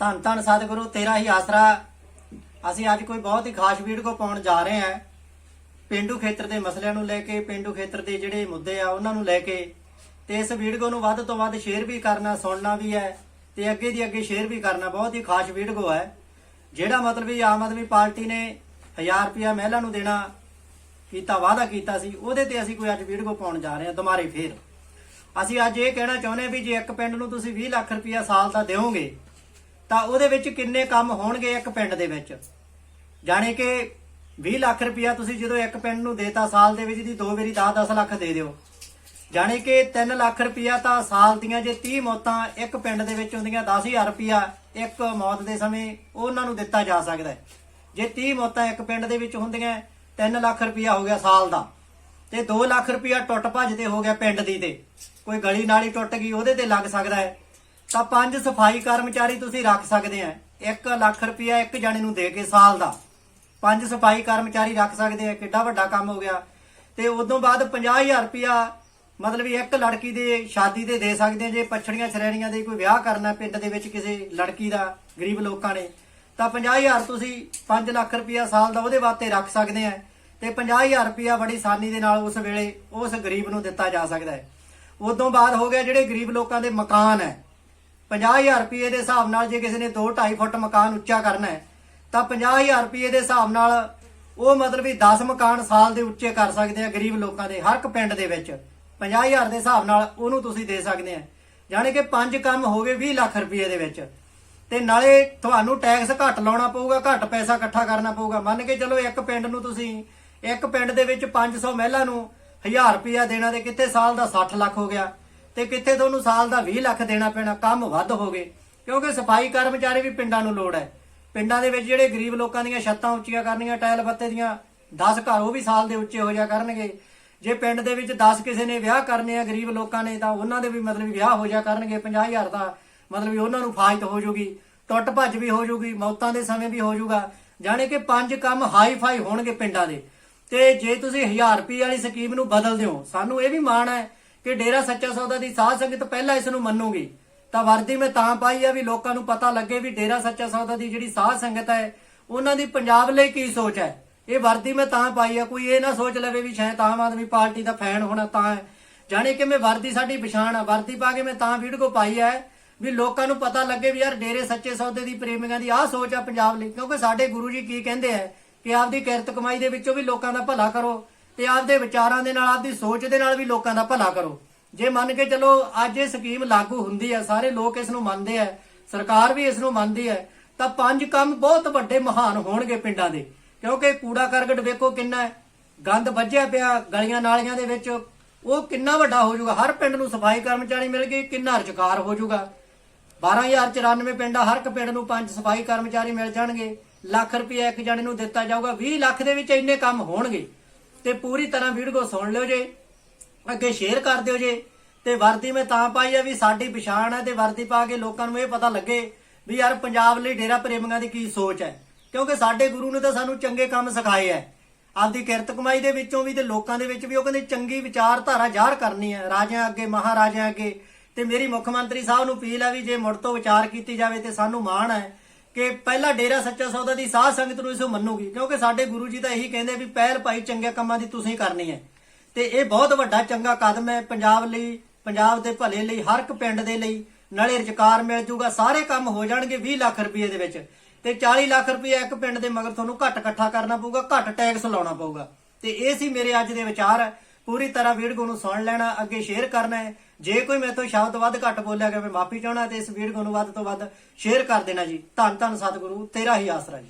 ਧੰਨ ਧੰਨ ਸਤਿਗੁਰੂ, ਤੇਰਾ ਹੀ ਆਸਰਾ ਅਸੀਂ ਅੱਜ ਕੋਈ ਬਹੁਤ ਹੀ ਖਾਸ ਵੀਡੀਓ ਪਾਉਣ ਜਾ ਰਹੇ ਹਾਂ। ਪਿੰਡੂ ਖੇਤਰ ਦੇ ਮਸਲਿਆਂ ਨੂੰ ਲੈ ਕੇ, ਪਿੰਡੂ ਖੇਤਰ ਦੇ ਜਿਹੜੇ ਮੁੱਦੇ ਆ, ਉਹਨਾਂ ਨੂੰ ਲੈ ਕੇ। ਤੇ ਇਸ ਵੀਡੀਓ ਨੂੰ ਵੱਧ ਤੋਂ ਵੱਧ ਸ਼ੇਅਰ ਵੀ ਕਰਨਾ, ਸੁਣਨਾ ਵੀ ਹੈ। ਤੇ ਅੱਗੇ ਦੀ ਅੱਗੇ ਸ਼ੇਅਰ ਵੀ ਕਰਨਾ, ਬਹੁਤ ਹੀ ਖਾਸ ਵੀਡੀਓ ਹੈ। ਜਿਹੜਾ ਮਤਲਬ ਵੀ ਆਮ ਆਦਮੀ ਪਾਰਟੀ ਨੇ 1000 ਰੁਪਿਆ ਮਹਿਲਾ ਨੂੰ ਦੇਣਾ, ਕੀਤਾ, ਵਾਅਦਾ ਕੀਤਾ ਸੀ, ਉਹਦੇ ਤੇ ਅਸੀਂ ਕੋਈ ਅੱਜ ਵੀਡੀਓ ਪਾਉਣ ਜਾ ਰਹੇ ਹਾਂ, ਦੁਬਾਰੇ ਫੇਰ। ਅਸੀਂ ਅੱਜ ਇਹ ਕਹਿਣਾ ਚਾਹੁੰਦੇ ਹਾਂ ਵੀ ਜੇ ਇੱਕ ਪਿੰਡ ਨੂੰ ਤੁਸੀਂ 20 ਲੱਖ ਰੁਪਇਆ ਸਾਲ ਦਾ ਦਿਓਗੇ ਤਾਂ ਉਹਦੇ ਵਿੱਚ ਕਿੰਨੇ ਕੰਮ ਹੋਣਗੇ ਇੱਕ ਪਿੰਡ ਦੇ ਵਿੱਚ? ਜਾਣੇ ਕਿ 20 ਲੱਖ ਰੁਪਇਆ ਤੁਸੀਂ ਜਦੋਂ ਇੱਕ ਪਿੰਡ ਨੂੰ ਦੇਤਾ ਸਾਲ ਦੇ ਵਿੱਚ ਦੀ ਦੋ ਵਾਰੀ 10-10 ਲੱਖ ਦੇ ਦਿਓ। ਜਾਣੇ ਕਿ 3 ਲੱਖ ਰੁਪਇਆ ਤਾਂ ਸਾਲ ਦੀਆਂ ਜੇ 30 ਮੌਤਾਂ ਇੱਕ ਪਿੰਡ ਦੇ ਵਿੱਚ ਹੁੰਦੀਆਂ 10000 ਰੁਪਇਆ ਇੱਕ ਮੌਤ ਦੇ ਸਮੇਂ ਉਹਨਾਂ ਨੂੰ ਦਿੱਤਾ ਜਾ ਸਕਦਾ ਹੈ। ਜੇ 30 ਮੌਤਾਂ ਇੱਕ ਪਿੰਡ ਦੇ ਵਿੱਚ ਹੁੰਦੀਆਂ 3 ਲੱਖ ਰੁਪਇਆ ਹੋ ਗਿਆ ਸਾਲ ਦਾ। ਤੇ 2 ਲੱਖ ਰੁਪਇਆ ਟੁੱਟ ਭੱਜ ਤੇ ਹੋ ਗਿਆ ਪਿੰਡ ਦੀ ਤੇ। ਕੋਈ ਗਲੀ ਨਾਲੀ ਟੁੱਟ ਗਈ, ਉਹਦੇ ਤੇ ਲੱਗ ਸਕਦਾ ਹੈ। ਤਾਂ ਪੰਜ ਸਫ਼ਾਈ ਕਰਮਚਾਰੀ ਤੁਸੀਂ ਰੱਖ ਸਕਦੇ ਆ। 1 ਲੱਖ ਰੁਪਇਆ ਇੱਕ ਜਣੇ ਨੂੰ ਦੇ ਕੇ ਸਾਲ ਦਾ। ਪੰਜ ਸਫ਼ਾਈ ਕਰਮਚਾਰੀ ਰੱਖ ਸਕਦੇ ਆ, ਕਿੱਡਾ ਵੱਡਾ ਕੰਮ ਹੋ ਗਿਆ। ਤੇ ਉਦੋਂ ਬਾਅਦ 50000 ਰੁਪਇਆ ਮਤਲਬ ਇੱਕ ਲੜਕੀ ਦੇ ਸ਼ਾਦੀ ਤੇ ਦੇ ਸਕਦੇ ਆ, ਜੇ ਪਛੜੀਆਂ ਸ਼੍ਰੇਣੀਆਂ ਦੇ ਕੋਈ ਵਿਆਹ ਕਰਨਾ ਪਿੰਡ ਦੇ ਵਿੱਚ ਕਿਸੇ ਲੜਕੀ ਦਾ, ਗਰੀਬ ਲੋਕਾਂ ਨੇ। ਤਾਂ 50000 ਤੁਸੀਂ 5 ਲੱਖ ਰੁਪਇਆ ਸਾਲ ਦਾ ਉਹਦੇ ਵਾਸਤੇ ਰੱਖ ਸਕਦੇ ਆ। ਤੇ 50000 ਰੁਪਇਆ ਬੜੀ ਆਸਾਨੀ ਦੇ ਨਾਲ ਉਸ ਵੇਲੇ ਉਸ ਗਰੀਬ ਨੂੰ ਦਿੱਤਾ ਜਾ ਸਕਦਾ ਹੈ। ਉਦੋਂ ਬਾਅਦ ਹੋ ਗਿਆ ਜਿਹੜੇ ਗਰੀਬ ਲੋਕਾਂ ਦੇ ਮਕਾਨ ਹੈ। 50000 ਰੁਪਏ ਦੇ ਹਿਸਾਬ ਨਾਲ ਜੇ ਕਿਸੇ ਨੇ 2.5 ਫੁੱਟ ਮਕਾਨ ਉੱਚਾ ਕਰਨਾ ਹੈ, ਤਾਂ 50000 ਰੁਪਏ ਦੇ ਹਿਸਾਬ ਨਾਲ ਉਹ ਮਤਲਬ ਵੀ 10 ਮਕਾਨ ਸਾਲ ਦੇ ਉੱਚੇ ਕਰ ਸਕਦੇ ਆ ਗਰੀਬ ਲੋਕਾਂ ਦੇ, ਹਰ ਇੱਕ ਪਿੰਡ ਦੇ ਵਿੱਚ। 50000 ਦੇ ਹਿਸਾਬ ਨਾਲ ਉਹਨੂੰ ਤੁਸੀਂ ਦੇ ਸਕਦੇ ਆ। ਯਾਨੀ ਕਿ ਪੰਜ ਕੰਮ ਹੋ ਗਏ 20 ਲੱਖ ਰੁਪਏ ਦੇ ਵਿੱਚ। ਤੇ ਨਾਲੇ ਤੁਹਾਨੂੰ ਟੈਕਸ ਘੱਟ ਲਾਉਣਾ ਪਊਗਾ, ਘੱਟ ਪੈਸਾ ਇਕੱਠਾ ਕਰਨਾ ਪਊਗਾ। ਮੰਨ ਕੇ ਚਲੋ ਇੱਕ ਪਿੰਡ ਨੂੰ ਤੁਸੀਂ, ਇੱਕ ਪਿੰਡ ਦੇ ਵਿੱਚ 500 ਮਹਿਲਾ ਨੂੰ 1000 ਰੁਪਇਆ ਦੇਣਾ ਤੇ ਕਿੱਥੇ ਸਾਲ ਦਾ 60 ਲੱਖ ਹੋ ਗਿਆ। ਤੇ ਕਿੱਥੇ ਤੁਹਾਨੂੰ ਸਾਲ ਦਾ 20 ਲੱਖ ਦੇਣਾ ਪੈਣਾ, ਕੰਮ ਵੱਧ ਹੋ ਗਏ। ਕਿਉਂਕਿ ਸਫ਼ਾਈ ਕਰਮਚਾਰੀ ਵੀ ਪਿੰਡਾਂ ਨੂੰ ਲੋੜ ਹੈ। ਪਿੰਡਾਂ ਦੇ ਵਿੱਚ ਜਿਹੜੇ ਗਰੀਬ ਲੋਕਾਂ ਦੀਆਂ ਛੱਤਾਂ ਉੱਚੀਆਂ ਕਰਨੀਆਂ, ਟਾਇਲ ਬੱਤੇ ਦੀਆਂ 10 ਘਰ ਉਹ ਵੀ ਸਾਲ ਦੇ ਉੱਚੇ ਹੋ ਜਾ ਕਰਨਗੇ। ਜੇ ਪਿੰਡ ਦੇ ਵਿੱਚ 10 ਕਿਸੇ ਨੇ ਵਿਆਹ ਕਰਨੇ ਆ ਗਰੀਬ ਲੋਕਾਂ ਨੇ, ਤਾਂ ਉਹਨਾਂ ਦੇ ਵੀ ਮਤਲਬ ਵਿਆਹ ਹੋ ਜਾ ਕਰਨਗੇ। 50000 ਦਾ ਮਤਲਬ ਵੀ ਉਹਨਾਂ ਨੂੰ ਫਾਇਦ ਹੋ ਜੂਗੀ, ਟੁੱਟ ਭੱਜ ਵੀ ਹੋ ਜੂਗੀ, ਮੌਤਾਂ ਦੇ ਸਮੇਂ ਵੀ ਹੋ ਜੂਗਾ। ਜਾਣੇ ਕਿ ਪੰਜ ਕੰਮ ਹਾਈ ਫਾਈ ਹੋਣਗੇ ਪਿੰਡਾਂ ਦੇ। ਤੇ ਜੇ ਤੁਸੀਂ 1000 ਰੁਪਏ ਵਾਲੀ ਸਕੀਮ ਨੂੰ ਬਦਲ ਦਿਓ ਸਾਨੂੰ ਇਹ ਵੀ ਮਾਣ ਹੈ ਕਿ ਡੇਰਾ ਸੱਚਾ ਸੌਦਾ ਦੀ ਸਾਧ ਸੰਗਤ ਪਹਿਲਾਂ ਇਸ ਨੂੰ ਮੰਨੂਗੀ। ਤਾਂ ਵਰਦੀ ਮੈਂ ਤਾਂ ਪਾਈ ਆ ਵੀ ਲੋਕਾਂ ਨੂੰ ਪਤਾ ਲੱਗੇ ਵੀ ਡੇਰਾ ਸੱਚਾ ਸੌਦਾ ਦੀ ਜਿਹੜੀ ਸਾਧ ਸੰਗਤ ਹੈ, ਉਹਨਾਂ ਦੀ ਪੰਜਾਬ ਲਈ ਕੀ ਸੋਚ ਹੈ। ਇਹ ਵਰਦੀ ਮੈਂ ਤਾਂ ਪਾਈ ਆ, ਕੋਈ ਇਹ ਨਾ ਸੋਚ ਲਵੇ ਵੀ ਸ਼ਾਇਦ ਆਮ ਆਦਮੀ ਪਾਰਟੀ ਦਾ ਫੈਨ ਹੋਣਾ ਤਾਂ ਹੈ। ਜਾਣੇ ਕਿ ਮੈਂ ਵਰਦੀ ਸਾਡੀ ਪਛਾਣ ਆ, ਵਰਦੀ ਪਾ ਕੇ ਮੈਂ ਤਾਂ ਵੀਡੀਓ ਪਾਈ ਹੈ ਵੀ ਲੋਕਾਂ ਨੂੰ ਪਤਾ ਲੱਗੇ ਵੀ ਯਾਰ ਡੇਰੇ ਸੱਚੇ ਸੌਦੇ ਦੀ ਪ੍ਰੇਮੀਆਂ ਦੀ ਆਹ ਸੋਚ ਆ ਪੰਜਾਬ ਲਈ। ਕਿਉਂਕਿ ਸਾਡੇ ਗੁਰੂ ਜੀ ਕੀ ਕਹਿੰਦੇ ਆ ਕਿ ਆਪਦੀ ਕਿਰਤ ਕਮਾਈ ਦੇ ਵਿੱਚੋਂ ਵੀ ਲੋਕਾਂ ਦਾ ਭਲਾ ਕਰੋ। ਤੇ ਆਪਦੇ ਵਿਚਾਰਾਂ ਦੇ ਨਾਲ ਆਪਦੀ ਸੋਚ ਦੇ ਨਾਲ ਵੀ ਲੋਕਾਂ ਦਾ ਭਲਾ ਕਰੋ। ਜੇ ਮੰਨ ਕੇ ਚਲੋ ਅੱਜ ਇਹ ਸਕੀਮ ਲਾਗੂ ਹੁੰਦੀ ਹੈ ਸਾਰੇ ਲੋਕ ਇਸ ਨੂੰ ਮੰਨਦੇ ਆ ਸਰਕਾਰ ਵੀ ਇਸ ਨੂੰ ਮੰਨਦੀ ਹੈ ਤਾਂ ਪੰਜ ਕੰਮ ਬਹੁਤ ਵੱਡੇ ਮਹਾਨ ਹੋਣਗੇ ਪਿੰਡਾਂ ਦੇ। ਕਿਉਂਕਿ ਕੂੜਾ ਕਰਕਟ ਵੇਖੋ ਕਿੰਨਾ ਹੈ ਗੰਦ ਵੱਜਿਆ ਪਿਆ ਗਲੀਆਂ ਨਾਲੀਆਂ ਦੇ ਵਿੱਚ ਉਹ ਕਿੰਨਾ ਵੱਡਾ ਹੋ ਜਾਊਗਾ। ਹਰ ਪਿੰਡ ਨੂੰ ਸਫ਼ਾਈ ਕਰਮਚਾਰੀ ਮਿਲ ਗਏ ਕਿੰਨਾ ਰੁਜ਼ਗਾਰ ਹੋ ਜਾਊਗਾ। 12094 ਪਿੰਡ ਆ, ਹਰ ਇੱਕ ਪਿੰਡ ਨੂੰ ਪੰਜ ਸਫ਼ਾਈ ਕਰਮਚਾਰੀ ਮਿਲ ਜਾਣਗੇ। ਲੱਖ ਰੁਪਏ ਇੱਕ ਜਣੇ ਨੂੰ ਦਿੱਤਾ ਜਾਊਗਾ 20 ਲੱਖ ਦੇ ਵਿੱਚ ਇੰਨੇ ਕੰਮ ਹੋਣਗੇ। ਤੇ ਪੂਰੀ ਤਰ੍ਹਾਂ ਵੀਡੀਓ ਸੁਣ ਲਿਓ ਜੇ, ਅੱਗੇ ਸ਼ੇਅਰ ਕਰ ਦਿਓ ਜੇ। ਤੇ ਵਰਦੀ ਮੈਂ ਤਾਂ ਪਾਈ ਆ ਵੀ ਸਾਡੀ ਪਛਾਣ ਹੈ ਤੇ ਵਰਦੀ ਪਾ ਕੇ ਲੋਕਾਂ ਨੂੰ ਇਹ ਪਤਾ ਲੱਗੇ ਵੀ ਯਾਰ ਪੰਜਾਬ ਲਈ ਡੇਰਾ ਪ੍ਰੇਮੀਆਂ ਦੀ ਕੀ ਸੋਚ ਹੈ ਕਿਉਂਕਿ ਸਾਡੇ ਗੁਰੂ ਨੇ ਤਾਂ ਸਾਨੂੰ ਚੰਗੇ ਕੰਮ ਸਿਖਾਏ ਐ ਆਪਦੀ ਕਿਰਤ ਕਮਾਈ ਦੇ ਵਿੱਚੋਂ ਵੀ ਤੇ ਲੋਕਾਂ ਦੇ ਵਿੱਚ ਵੀ ਉਹ ਕਹਿੰਦੇ ਚੰਗੀ ਵਿਚਾਰਧਾਰਾ ਜ਼ਾਹਰ ਕਰਨੀ ਹੈ ਰਾਜਿਆਂ ਅੱਗੇ, ਮਹਾਰਾਜਿਆਂ ਅੱਗੇ। ਤੇ ਮੇਰੀ ਮੁੱਖ ਮੰਤਰੀ ਸਾਹਿਬ ਨੂੰ ਅਪੀਲ ਹੈ ਵੀ ਜੇ ਮੁੜ ਤੋਂ ਵਿਚਾਰ ਕੀਤੀ ਜਾਵੇ ਤੇ ਸਾਨੂੰ ਮਾਣ ਹੈ ਕਿ ਪਹਿਲਾ ਡੇਰਾ ਸੱਚਾ ਸੌਦਾ ਦੀ ਸਾਧ ਸੰਗਤ ਨੂੰ ਇਸ ਮੰਨੂਗੀ, ਕਿਉਂਕਿ ਸਾਡੇ ਗੁਰੂ ਜੀ ਤਾਂ ਇਹੀ ਕਹਿੰਦੇ ਵੀ ਪਹਿਲ ਭਾਈ ਚੰਗੇ ਕੰਮਾਂ ਦੀ ਤੁਸੀਂ ਕਰਨੀ ਹੈ। ਤੇ ਇਹ ਬਹੁਤ ਵੱਡਾ ਚੰਗਾ ਕਦਮ ਹੈ ਪੰਜਾਬ ਲਈ, ਪੰਜਾਬ ਦੇ ਭਲੇ ਲਈ, ਹਰ ਇੱਕ ਪਿੰਡ ਦੇ ਲਈ। ਨਾਲੇ ਰੁਜ਼ਗਾਰ ਮਿਲ ਜੂਗਾ, ਸਾਰੇ ਕੰਮ ਹੋ ਜਾਣਗੇ 20 ਲੱਖ ਰੁਪਏ ਦੇ ਵਿੱਚ। ਤੇ 40 ਲੱਖ ਰੁਪਏ ਇੱਕ ਪਿੰਡ ਦੇ ਮਗਰ ਤੁਹਾਨੂੰ ਘੱਟ ਇਕੱਠਾ ਕਰਨਾ ਪਊਗਾ, ਘੱਟ ਟੈਕਸ ਲਾਉਣਾ ਪਊਗਾ। ਤੇ ਇਹ ਸੀ ਮੇਰੇ ਅੱਜ ਦੇ ਵਿਚਾਰ। ਪੂਰੀ ਤਰ੍ਹਾਂ ਵੀਡੀਓ ਨੂੰ ਸੁਣ ਲੈਣਾ, ਅੱਗੇ ਸ਼ੇਅਰ ਕਰਨਾ ਹੈ। ਜੇ ਕੋਈ ਮੇਰੇ ਤੋਂ ਸ਼ਬਦ ਵੱਧ ਘੱਟ ਬੋਲਿਆ ਗਿਆ, ਮੈਂ ਮਾਫੀ ਚਾਹਣਾ ਤੇ ਇਸ ਵੀਡੀਓ ਨੂੰ ਵੱਧ ਤੋਂ ਵੱਧ ਸ਼ੇਅਰ ਕਰ ਦੇਣਾ ਜੀ। ਧੰਨ ਧੰਨ ਸਤਿਗੁਰੂ, ਤੇਰਾ ਹੀ ਆਸਰਾ ਜੀ।